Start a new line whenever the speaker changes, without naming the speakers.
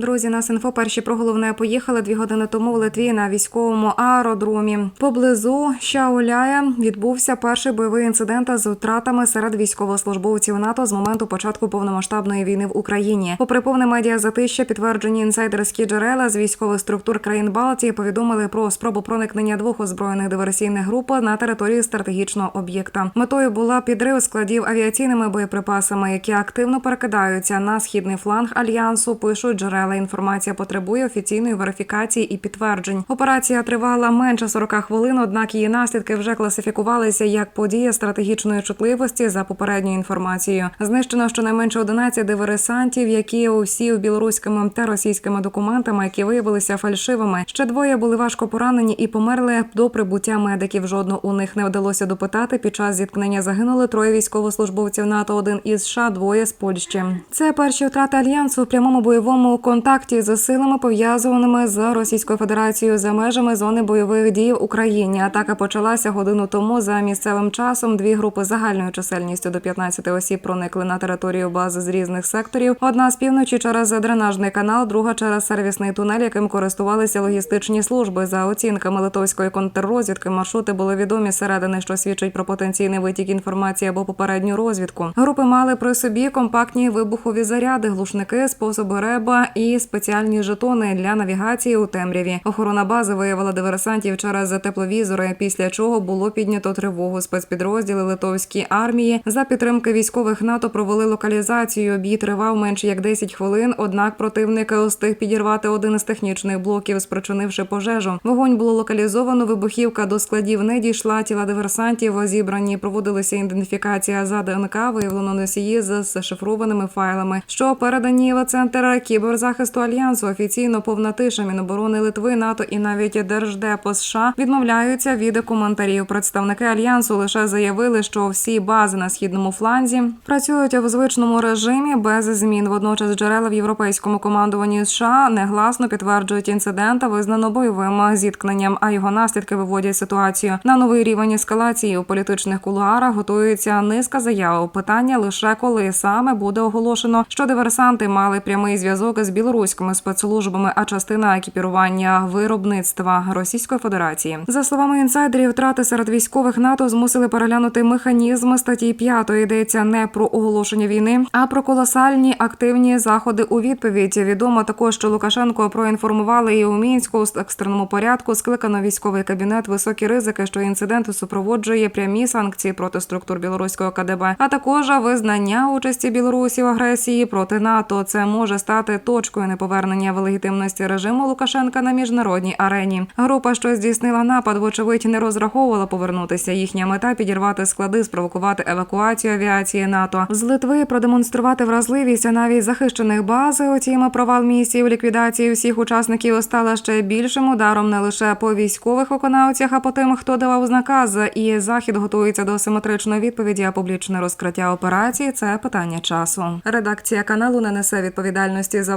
Друзі, нас інфо перші про головне поїхали дві години тому в Литві на військовому аеродромі. Поблизу Шауляя відбувся перший бойовий інцидент з втратами серед військовослужбовців НАТО з моменту початку повномасштабної війни в Україні. Попри повне медіа затища, підтверджені інсайдерські джерела з військових структур країн Балтії повідомили про спробу проникнення двох озброєних диверсійних груп на територію стратегічного об'єкта. Метою була підрив складів авіаційними боєприпасами, які активно перекидаються на східний фланг альянсу. Пишуть джерела. Інформація потребує офіційної верифікації і підтверджень. Операція тривала менше 40 хвилин, однак її наслідки вже класифікувалися як подія стратегічної чутливості за попередньою інформацією. Знищено щонайменше 11 диверсантів, які усі білоруськими та російськими документами, які виявилися фальшивими. Ще двоє були важко поранені і померли до прибуття медиків. Жодного у них не вдалося допитати. Під час зіткнення загинули троє військовослужбовців НАТО, один із США, двоє з Польщі. Це перші втрати альянсу в прямому бойовому контакті з силами пов'язаними з Російською Федерацією за межами зони бойових дій в Україні. Атака почалася годину тому. За місцевим часом дві групи загальною чисельністю до 15 осіб проникли на територію бази з різних секторів. Одна з півночі через дренажний канал, друга через сервісний тунель, яким користувалися логістичні служби. За оцінками литовської контррозвідки, маршрути були відомі зсередини, що свідчить про потенційний витік інформації або попередню розвідку. Групи мали при собі компактні вибухові заряди, глушники, способи реба і спеціальні жетони для навігації у темряві. Охорона бази виявила диверсантів через тепловізори, після чого було піднято тривогу. Спецпідрозділи литовської армії за підтримки військових НАТО провели локалізацію. Бій тривав менше як 10 хвилин. Однак противник встиг підірвати один із технічних блоків, спричинивши пожежу. Вогонь було локалізовано. Вибухівка до складів не дійшла. Тіла диверсантів зібрані. Проводилася ідентифікація за ДНК. Виявлено носії з зашифрованими файлами, що передані в центр кіберзахисту альянсу. Офіційно повна тиша Міноборони Литви, НАТО і навіть Держдепо США відмовляються від коментарів. Представники альянсу лише заявили, що всі бази на східному фланзі працюють в звичному режимі без змін. Водночас джерела в європейському командуванні США негласно підтверджують інцидент, визнано бойовим зіткненням, а його наслідки виводять ситуацію на новий рівень ескалації у політичних кулуарах. Готується низка заяв. Питання лише коли саме буде оголошено, що диверсанти мали прямий зв'язок з білоруськими спецслужбами, а частина екіпірування виробництва Російської Федерації. За словами інсайдерів, втрати серед військових НАТО змусили переглянути механізм статті 5. Йдеться не про оголошення війни, а про колосальні активні заходи у відповідь. Відомо також, що Лукашенко проінформували і у мінську у екстреному порядку скликано військовий кабінет. Високі ризики, що інцидент супроводжує прямі санкції проти структур білоруського КДБ, а також визнання участі Білорусі в агресії проти НАТО. Це може стати точкою неповернення в легітимності режиму Лукашенка на міжнародній арені. Група, що здійснила напад, вочевидь не розраховувала повернутися. Їхня мета підірвати склади, спровокувати евакуацію авіації НАТО з Литви, продемонструвати вразливість а навіть захищених баз. Утім, провал місії в ліквідації всіх учасників стала ще більшим ударом не лише по військових виконавцях, а по тим, хто давав наказ. І захід готується до симетричної відповіді. А публічне розкриття операції це питання часу. Редакція каналу не несе відповідальності за